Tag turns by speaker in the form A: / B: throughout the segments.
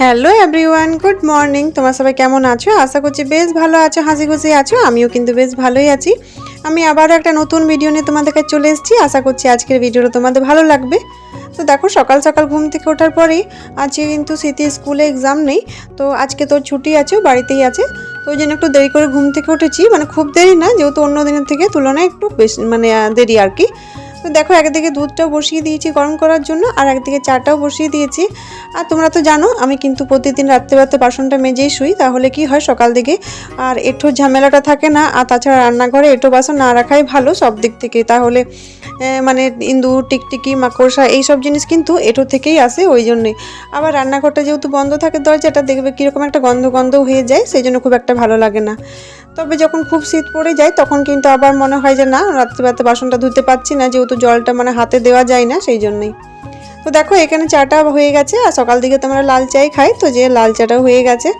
A: Hello everyone, good morning. তোমার সবাই কেমন আছো? আশা করছি বেশ ভালো আছো হাসি খুশি আছো। আমিও কিন্তু বেশ ভালোই আছি। আমি আবারও একটা নতুন ভিডিও নিয়ে তোমাদের কাছে চলে এসেছি। আশা করছি আজকের ভিডিওটা তোমাদের ভালো লাগবে। তো দেখো, সকাল সকাল ঘুম থেকে ওঠার পরেই আজকে কিন্তু স্মৃতি স্কুলে এক্সাম নেই। তো আজকে তোর ছুটি আছে, বাড়িতেই আছে। তো ওই জন্য একটু দেরি করে ঘুম থেকে উঠেছি। মানে খুব দেরি না, যেহেতু অন্য দিনের থেকে তুলনায় একটু বেশি মানে দেরি আর কি। তো দেখো, একদিকে দুধটাও বসিয়ে দিয়েছি গরম করার জন্য, আর একদিকে চাটাও বসিয়ে দিয়েছি। আর তোমরা তো জানো, আমি কিন্তু প্রতিদিন রাত্রেবেলাতে বাসনটা মেজেই শুই, তাহলে কি হয় সকাল দিকে? আর এঁঠোর ঝামেলাটা থাকে না, আর তাছাড়া রান্নাঘরে এঁটো বাসন না রাখাই ভালো সব দিক থেকে। তাহলে মানে ইন্দুর টিকটিকি, মাকড়সা, এইসব জিনিস কিন্তু এঁটো থেকেই আসে ওই জন্যই আবার রান্নাঘরটা যেহেতু বন্ধ থাকে দরজাটা, দেখবে কীরকম একটা গন্ধ গন্ধ হয়ে যায়, সেই জন্য খুব একটা ভালো লাগে না। তবে যখন খুব শীত পড়ে যায়, তখন কিন্তু আবার মনে হয় যে না, রাত্রিবেলাতে বাসনটা ধুতে পারছি না, যেহেতু জলটা মানে হাতে দেওয়া যায় না, সেই জন্যই। তো দেখো, এখানে চাটা হয়ে গেছে, আর সকাল দিকে তো আমরা লাল চাই খাই, তো যে লাল চাটাও হয়ে গেছে।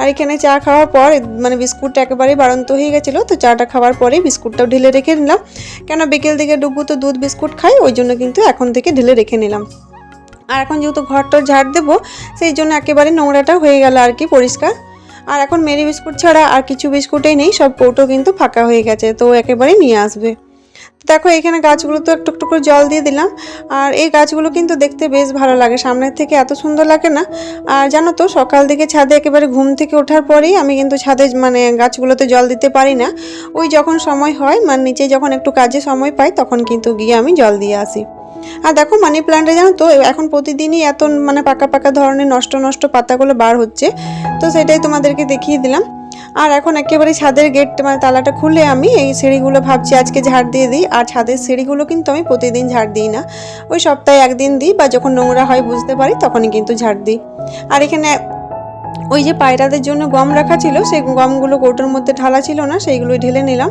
A: আর এখানে চা খাওয়ার পর মানে বিস্কুটটা একেবারেই বাড়ন্ত হয়ে গেছিল, তো চাটা খাওয়ার পরেই বিস্কুটটাও ঢেলে রেখে নিলাম। কেন বিকেল দিকে ডুবু তো দুধ বিস্কুট খাই, ওই জন্য কিন্তু এখন থেকে ঢেলে রেখে নিলাম। আর এখন যেহেতু ঘরটা ঝাড় দেবো, সেই জন্য একেবারে নোংরাটা হয়ে গেল আর কি, পরিষ্কার। আর এখন মেরি বিস্কুট ছাড়া আর কিছু বিস্কুটেই নেই, সব কৌটো কিন্তু ফাঁকা হয়ে গেছে, তো একেবারেই নিয়ে আসবে। দেখো, এখানে গাছগুলো তো একটু একটু করে জল দিয়ে দিলাম, আর এই গাছগুলো কিন্তু দেখতে বেশ ভালো লাগে, সামনের থেকে এত সুন্দর লাগে না। আর জানো তো, সকাল দিকে ছাদে একেবারে ঘুম থেকে ওঠার পরেই আমি কিন্তু ছাদে মানে গাছগুলোতে জল দিতে পারি না। ওই যখন সময় হয় মানে নিচে যখন একটু কাজে সময় পাই, তখন কিন্তু গিয়ে আমি জল দিয়ে আসি। আর দেখো মানি প্ল্যান্টে জানো তো, এখন প্রতিদিনই এত মানে পাকা পাকা ধরনের নষ্ট নষ্ট পাতাগুলো বার হচ্ছে। তো সেটাই তোমাদেরকে দেখিয়ে দিলাম। আর এখন একেবারে ছাদের গেট মানে তালাটা খুলে আমি এই সিঁড়িগুলো ভাবছি আজকে ঝাড় দিয়ে দিই। আর ছাদের সিঁড়িগুলো কিন্তু আমি প্রতিদিন ঝাড় দিই না। ওই সপ্তাহে একদিন দিই বা যখন নোংরা হয় বুঝতে পারি, তখনই কিন্তু ঝাড় দিই। আর এখানে ওই যে পায়রাদের জন্য গম রাখা ছিল সেই গমগুলো কৌটোর মধ্যে ঢালা ছিল না, সেইগুলোই ঢেলে নিলাম।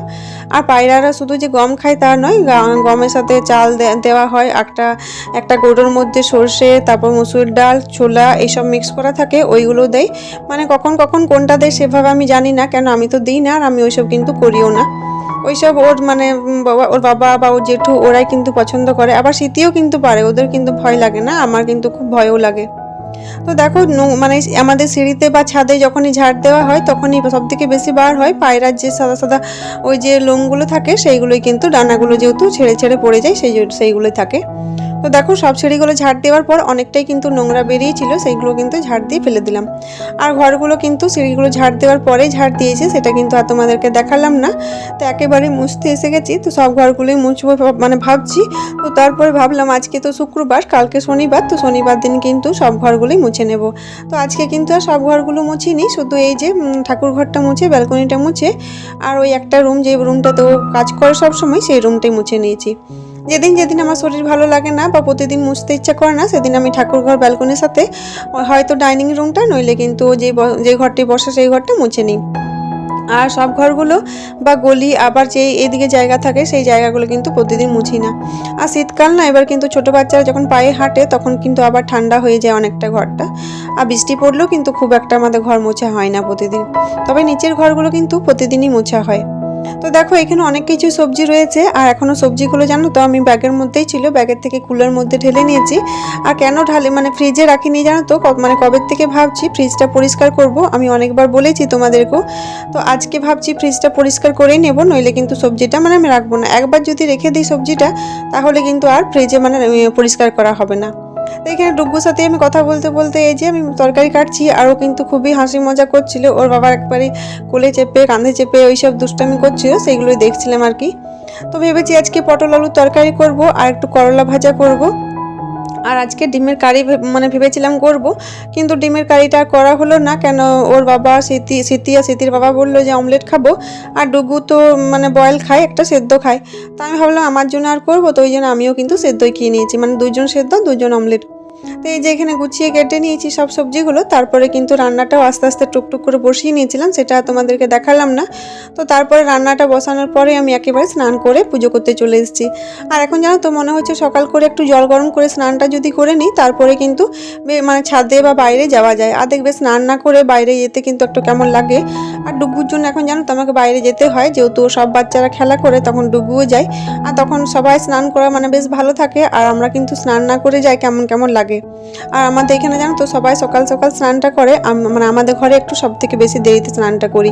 A: আর পায়রারা শুধু যে গম খায় তা নয় গমের সাথে চাল দেওয়া হয়। একটা একটা কৌটোর মধ্যে সর্ষে, তারপর মুসুর ডাল, ছোলা এইসব মিক্স করা থাকে, ওইগুলো দেয় মানে কখন কখন কোনটা দেয় সেভাবে আমি জানি না, কেন আমি তো দিই না আর আমি ওইসব কিন্তু করিও না। ওইসব ওর মানে বাবা, ওর বাবা বা ওর জেঠু ওরাই কিন্তু পছন্দ করে। আবার শীতেও কিন্তু পারে, ওদের কিন্তু ভয় লাগে না, আমার কিন্তু খুব ভয়ও লাগে। তো দেখো মানে আমাদের সিঁড়িতে বা ছাদে যখনই ঝাড় দেওয়া হয়, তখনই সব থেকে বেশি বার হয়। পায়রার যে সাদা সাদা ওই যে লোমগুলো থাকে, সেইগুলোই কিন্তু ডানাগুলো যেহেতু ছেড়ে ছেড়ে পড়ে যায়, সেই সেইগুলোই থাকে। তো দেখো, সব সিঁড়িগুলো ঝাড় দেওয়ার পর অনেকটাই কিন্তু নোংরা বেরিয়েছিল সেইগুলো কিন্তু ঝাড় দিয়ে ফেলে দিলাম। আর ঘরগুলো কিন্তু সিঁড়িগুলো ঝাড় দেওয়ার পরেই ঝাড় দিয়েছে, সেটা কিন্তু আর তোমাদেরকে দেখালাম না। তো একেবারে মুছতে এসে গেছি, তো সব ঘরগুলোই মুছবো মানে ভাবছি। তো তারপরে ভাবলাম, আজকে তো শুক্রবার, কালকে শনিবার, তো শনিবার দিন কিন্তু সব ঘরগুলোই মুছে নেব। তো আজকে কিন্তু আর সব ঘরগুলো মুছিনি, শুধু এই যে ঠাকুর ঘরটা মুছে, ব্যালকনিটা মুছে, আর ওই একটা রুম, যে রুমটাতে ও কাজ করে সব সময় সেই রুমটাই মুছে নিয়েছি। যেদিন যেদিন আমার শরীর ভালো লাগে না বা প্রতিদিন মুছতে ইচ্ছা করে না, সেদিন আমি ঠাকুর ঘর ব্যালকনির সাথে, হয়তো ডাইনিং রুমটা নইলে কিন্তু যে যে ঘরটি বসে সেই ঘরটা মুছে নিই। আর সব ঘরগুলো বা গলি আবার যে এদিকে জায়গা থাকে, সেই জায়গাগুলো কিন্তু প্রতিদিন মুছি না। আর শীতকাল না, এবার কিন্তু ছোট বাচ্চারা যখন পায়ে হাঁটে, তখন কিন্তু আবার ঠান্ডা হয়ে যায় অনেকটা ঘরটা। আর বৃষ্টি পড়লেও কিন্তু খুব একটা আমাদের ঘর মোছা হয় না প্রতিদিন। তবে নিচের ঘরগুলো কিন্তু প্রতিদিনই মোছা হয়। তো দেখো, এখানে অনেক কিছু সবজি রয়েছে, আর এখনও সবজিগুলো জানো তো, আমি ব্যাগের মধ্যেই ছিল, ব্যাগের থেকে কুলার মধ্যে ঢেলে নিয়েছি। আর কেন ঢালে মানে ফ্রিজে রাখিনি জানো তো মানে কবে থেকে ভাবছি ফ্রিজটা পরিষ্কার করব, আমি অনেকবার বলেছি তোমাদেরকেও। তো আজকে ভাবছি ফ্রিজটা পরিষ্কার করেই নেব, নইলে কিন্তু সবজিটা মানে আমি রাখব না। একবার যদি রেখে দিই সবজিটা, তাহলে কিন্তু আর ফ্রিজে মানে পরিষ্কার করা হবে না। এখানে ডুব্বুর সাথে আমি কথা বলতে বলতে এই যে আমি তরকারি কাটছি, আরও কিন্তু খুবই হাসি মজা করছিল। ওর বাবা একবারে কোলে চেপে, কাঁধে চেপে ওইসব দুষ্টামি করছিল, সেইগুলোই দেখছিলাম আর কি। তো ভেবেছি আজকে পটল আলুর তরকারি করব, আর একটু করলা ভাজা করব। আর আজকে ডিমের কারি মানে ভেবেছিলাম করব, কিন্তু ডিমের কারিটা করা হলো না, কেন ওর বাবা স্মৃতি স্মৃতি আর স্মৃতির বাবা বলল যে অমলেট খাব, আর ডুগু তো মানে বয়েল খায়, একটা সেদ্ধ খায়। তা আমি ভাবলাম আমার জন্য আর করব, তো ওই জন্য আমিও কিন্তু সেদ্ধই খেয়ে নিয়েছি মানে দুজন সেদ্ধ দুজন অমলেট। তো এই যে এখানে গুছিয়ে কেটে নিয়েছি সব সবজিগুলো, তারপরে কিন্তু রান্নাটাও আস্তে আস্তে টুকটুক করে বসিয়ে নিয়েছিলাম, সেটা তোমাদেরকে দেখালাম না। তো তারপরে রান্নাটা বসানোর পরে আমি একেবারে স্নান করে পুজো করতে চলে এসেছি। আর এখন জানো তো মনে হচ্ছে সকাল করে একটু জল গরম করে স্নানটা যদি করে নিই, তারপরে কিন্তু মানে ছাদে বা বাইরে যাওয়া যায়। আর দেখবে স্নান না করে বাইরে যেতে কিন্তু একটু কেমন লাগে। আর ডুগুর জন্য এখন জানো তো আমাকে বাইরে যেতে হয়, যেহেতু সব বাচ্চারা খেলা করে, তখন ডুগুও যায়। আর তখন সবাই স্নান করা মানে বেশ ভালো থাকে, আর আমরা কিন্তু স্নান না করে যাই কেমন কেমন লাগে। লাগে। আর আমাদের এখানে জানো তো সবাই সকাল সকাল স্নানটা করে। মানে আমাদের ঘরে একটু সব থেকে বেশি দেরিতে স্নানটা করি।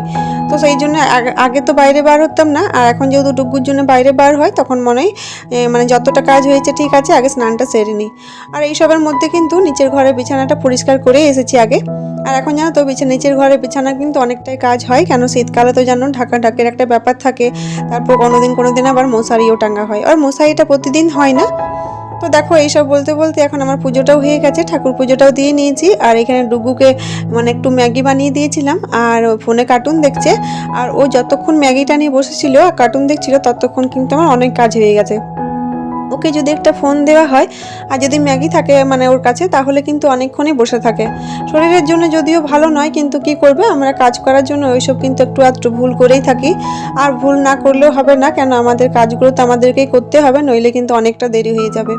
A: তো সেই জন্য আগে- তো বাইরে বার হতাম না। আর এখন যেহেতু ডুগুর জন্য বাইরে বার হয়, তখন মনে হয় মানে যতটা কাজ হয়েছে ঠিক আছে, আগে স্নানটা সেরে নিই। আর এইসবের মধ্যে কিন্তু নিচের ঘরের বিছানাটা পরিষ্কার করে এসেছি আগে। আর এখন জানো তো বিছানা নিচের ঘরের বিছানা কিন্তু অনেকটাই কাজ হয়। কেন শীতকালে তো জানো ঢাকা ঢাকের একটা ব্যাপার থাকে। তারপর কোনোদিন কোনোদিন আবার মশারিও টাঙ্গা হয়। আর মশারিটা প্রতিদিন হয় না। তো দেখো এইসব বলতে বলতে এখন আমার পুজোটাও হয়ে গেছে, ঠাকুর পুজোটাও দিয়ে নিয়েছি। আর এখানে ডুগুকে মানে একটু ম্যাগি বানিয়ে দিয়েছিলাম, আর ফোনে কার্টুন দেখছে। আর ও যতক্ষণ ম্যাগিটা নিয়ে বসেছিল, আর কার্টুন দেখছিল, ততক্ষণ কিন্তু আমার অনেক কাজ হয়ে গেছে। ওকে যদি একটা ফোন দেওয়া হয় আর যদি ম্যাগি থাকে মানে ওর কাছে, তাহলে কিন্তু অনেকক্ষণই বসে থাকে। শরীরের জন্য যদিও ভালো নয়, কিন্তু কি করবে? আমরা কাজ করার জন্য ওইসব কিন্তু একটু আধটু ভুল করেই থাকি। আর ভুল না করলেও হবে না, কেন আমাদের কাজগুলো তো আমাদেরকেই করতে হবে, নইলে কিন্তু অনেকটা দেরি হয়ে যাবে।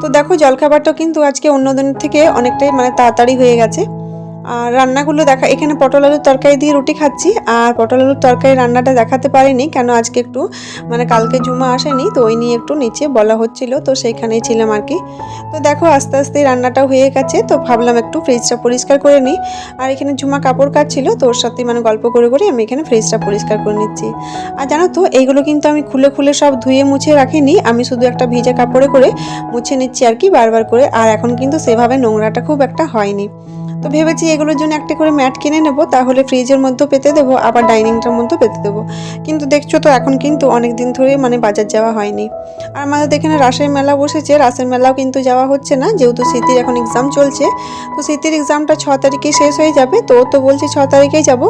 A: তো দেখো, জলখাবারটা কিন্তু আজকে অন্য দিনের থেকে অনেকটাই মানে তাড়াতাড়ি হয়ে গেছে। আর রান্নাগুলো দেখা, এখানে পটল আলুর তরকারি দিয়ে রুটি খাচ্ছি, আর পটল আলুর তরকারি রান্নাটা দেখাতে পারিনি, কেন আজকে একটু মানে কালকে জুমা আসেনি, তো ওই নিয়ে একটু নিচে বলা হচ্ছিল, তো সেইখানেই ছিলাম আর কি। তো দেখো আস্তে আস্তে রান্নাটাও হয়ে গেছে, তো ভাবলাম একটু ফ্রিজটা পরিষ্কার করে নিই। আর এখানে ঝুমা কাপড় কাচ্ছিল, তো ওর সাথে মানে গল্প করে করে আমি এখানে ফ্রিজটা পরিষ্কার করে নিচ্ছি। আর জানো তো, এইগুলো কিন্তু আমি খুলে খুলে সব ধুয়ে মুছে রাখিনি, আমি শুধু একটা ভিজা কাপড়ে করে মুছে নিচ্ছি আর কি বারবার করে, আর এখন কিন্তু সেভাবে নোংরাটা খুব একটা হয়নি। তো ভেবেছি এগুলোর জন্য একটা করে ম্যাট কিনে নেব, তাহলে ফ্রিজের মধ্যেও পেতে দেবো, আবার ডাইনিংটার মধ্যেও পেতে দেবো। কিন্তু দেখছ তো, এখন কিন্তু অনেক দিন ধরে মানে বাজার যাওয়া হয়নি। আর আমাদের এখানে রাসের মেলা বসেছে রাসের মেলাও কিন্তু যাওয়া হচ্ছে না, যেহেতু স্মৃতির এখন এক্সাম চলছে। তো স্মৃতির এক্সামটা ছ তারিখে শেষ হয়ে যাবে, তো তো বলছে ছ তারিখেই যাব।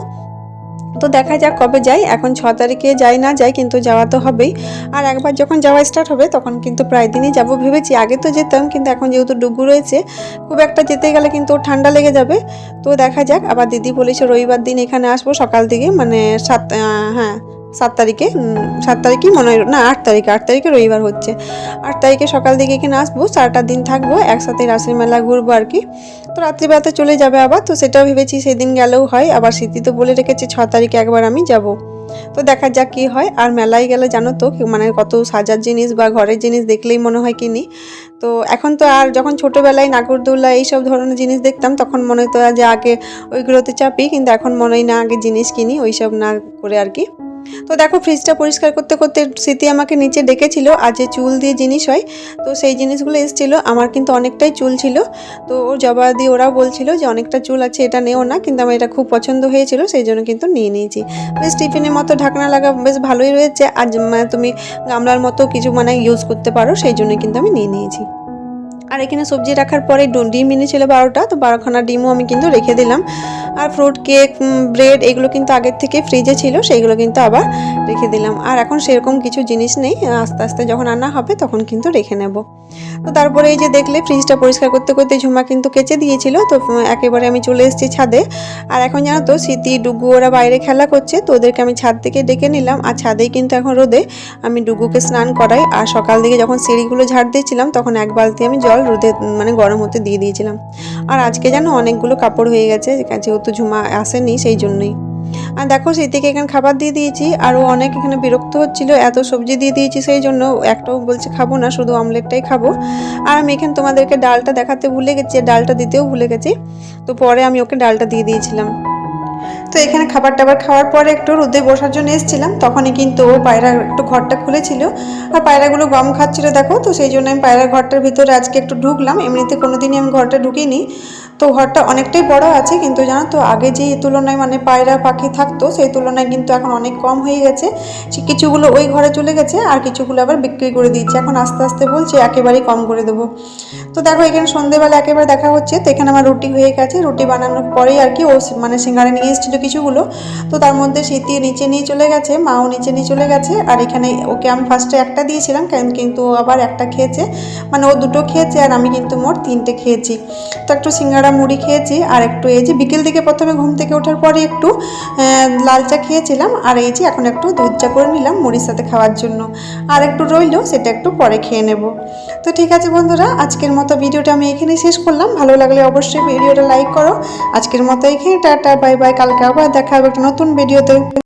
A: তো দেখা যাক কবে যাই। এখন ছ তারিখে যাই না যাই কিন্তু যাওয়া তো হবেই। আর একবার যখন যাওয়া স্টার্ট হবে তখন কিন্তু প্রায় দিনই যাব ভেবেছি। আগে তো যেতাম কিন্তু এখন যেহেতু ডুগু রয়েছে, খুব একটা যেতে গেলে কিন্তু ঠান্ডা লেগে যাবে। তো দেখা যাক, আবার দিদি বলেছে রবিবার দিন এখানে আসব সকাল দিকে। মানে সাত হ্যাঁ সাত তারিখে সাত তারিখই মনে হয়, না, আট তারিখে আট তারিখে রবিবার হচ্ছে। আট তারিখে সকাল দিকে এখানে আসব, চারটা দিন থাকব, একসাথে রাসের মেলা ঘুরবো আর কি। তো রাত্রিবেলাতে চলে যাবে আবার, তো সেটাও ভেবেছি সেদিন গেলেও হয়, আবার স্মৃতি তো বলে রেখেছে, ছ তারিখে একবার আমি যাব। তো দেখা যাক কি হয়, আর মেলায় গেলে জানো তো মানে কত সাজার জিনিস বা ঘরের জিনিস দেখলেই মনে হয় কিনি তো এখন তো আর যখন ছোটোবেলায় নাগরদোল্লা এইসব ধরনের জিনিস দেখতাম, তখন মনে হতো যে আগে ওইগুলোতে চাপি, কিন্তু এখন মনে হয় না আগে জিনিস কিনি, ওইসব না করে আর কি। তো দেখো ফ্রিজটা পরিষ্কার করতে করতে স্মৃতি আমাকে নিচে ডেকেছিল আর যে চুল দিয়ে জিনিস হয়, তো সেই জিনিসগুলো এসেছিল। আমার কিন্তু অনেকটাই চুল ছিল। তো ওর জবা দিয়ে ওরাও বলছিল যে, অনেকটা চুল আছে, এটা নেও না। কিন্তু আমার এটা খুব পছন্দ হয়েছিল, সেই জন্য কিন্তু নিয়ে নিয়েছি। বেশ, টিফিনের মতো ঢাকনা লাগা বেশ ভালোই রয়েছে। আর মানে তুমি গামলার মতো কিছু মানে ইউজ করতে পারো, সেই জন্য কিন্তু আমি নিয়ে নিয়েছি। আর এখানে সবজি রাখার পরে ডিম এনেছিল বারোটা, তো বারোখানা ডিমও আমি কিন্তু রেখে দিলাম। আর ফ্রুট কেক ব্রেড এগুলো কিন্তু আগের থেকে ফ্রিজে ছিল, সেইগুলো কিন্তু আবার রেখে দিলাম। আর এখন সেরকম কিছু জিনিস নেই, আস্তে আস্তে যখন আনা হবে তখন কিন্তু রেখে নেব। তো তারপরে এই যে দেখলে, ফ্রিজটা পরিষ্কার করতে করতে ঝুমা কিন্তু কেচে দিয়েছিল, তো একেবারে আমি চলে এসেছি ছাদে। আর এখন জানো তো, স্মৃতি, ডুগু ওরা বাইরে খেলা করছে, তো ওদেরকে আমি ছাদ থেকে ডেকে নিলাম। আর ছাদেই কিন্তু এখন রোদে আমি ডুগুকে স্নান করাই। আর সকাল দিকে যখন সিঁড়িগুলো ঝাড় দিয়েছিলাম, তখন এক বালতি আমি জল রোদে মানে গরম হতে দিয়ে দিয়েছিলাম। আর আজকে যেন অনেকগুলো কাপড় হয়ে গেছে যেহেতু ঝুমা আসেনি সেই জন্যই। আর দেখো সেই থেকে এখানে খাবার দিয়ে দিয়েছি, আর ও অনেক এখানে বিরক্ত হচ্ছিল, এত সবজি দিয়ে দিয়েছি সেই জন্য একটাও বলছে খাব না, শুধু অমলেটটাই খাব। আর আমি এখানে তোমাদেরকে ডালটা দেখাতে ভুলে গেছি ডালটা দিতেও ভুলে গেছি। তো পরে আমি ওকে ডালটা দিয়ে দিয়েছিলাম। তো এখানে খাবার টাবার খাওয়ার পরে একটু রোদে বসার জন্য এসেছিলাম, তখনই কিন্তু ও পায়রা একটু ঘরটা খুলেছিল। আর পায়রাগুলো গম খাচ্ছিল, দেখো, তো সেই জন্য আমি পায়রা ঘরটার ভিতরে আজকে একটু ঢুকলাম। এমনিতে কোনোদিনই আমি ঘরটা ঢুকিনি। তো ঘরটা অনেকটাই বড় আছে, কিন্তু জানো তো, আগে যে তুলনায় মানে পায়রা পাখি থাকতো, সেই তুলনায় কিন্তু এখন অনেক কম হয়ে গেছে। কিছুগুলো ওই ঘরে চলে গেছে, আর কিছুগুলো আবার বিক্রি করে দিচ্ছে এখন আস্তে আস্তে বলছে একেবারেই কম করে দেবো। তো দেখো, এখানে সন্ধেবেলা একেবারে দেখা হচ্ছে। তো এখানে আমার রুটি হয়ে গেছে। রুটি বানানোর পরেই আর কি ও মানে সিঙ্গারে নিয়ে এসেছিল কিছুগুলো। তো তার মধ্যে শীতি নিচে নিয়ে চলে গেছে, মাও নিচে নিয়ে চলে গেছে, আর এখানে ওকে আমি ফার্স্টে একটা দিয়েছিলাম কিন্তু আবার একটা খেয়েছে। মানে ও দুটো খেয়েছে আর আমি কিন্তু মোট তিনটে খেয়েছি। তো একটু সিঙ্গারা মুড়ি খেয়েছি, আর একটু এই যে বিকেল দিকে প্রথমে ঘুম থেকে ওঠার পরে একটু লাল চা খেয়েছিলাম, আর এই যে এখন একটু দুধ চা করে নিলাম মুড়ির সাথে খাওয়ার জন্য। আর একটু রইল, সেটা একটু পরে খেয়ে নেব। তো ঠিক আছে বন্ধুরা, আজকের মতো ভিডিওটা আমি এখানেই শেষ করলাম। ভালো লাগলে অবশ্যই ভিডিওটা লাইক করো। আজকের মতো এখানে, টাটা, বাই বাই, কালকে আবার দেখা হবে একটা নতুন ভিডিওতে।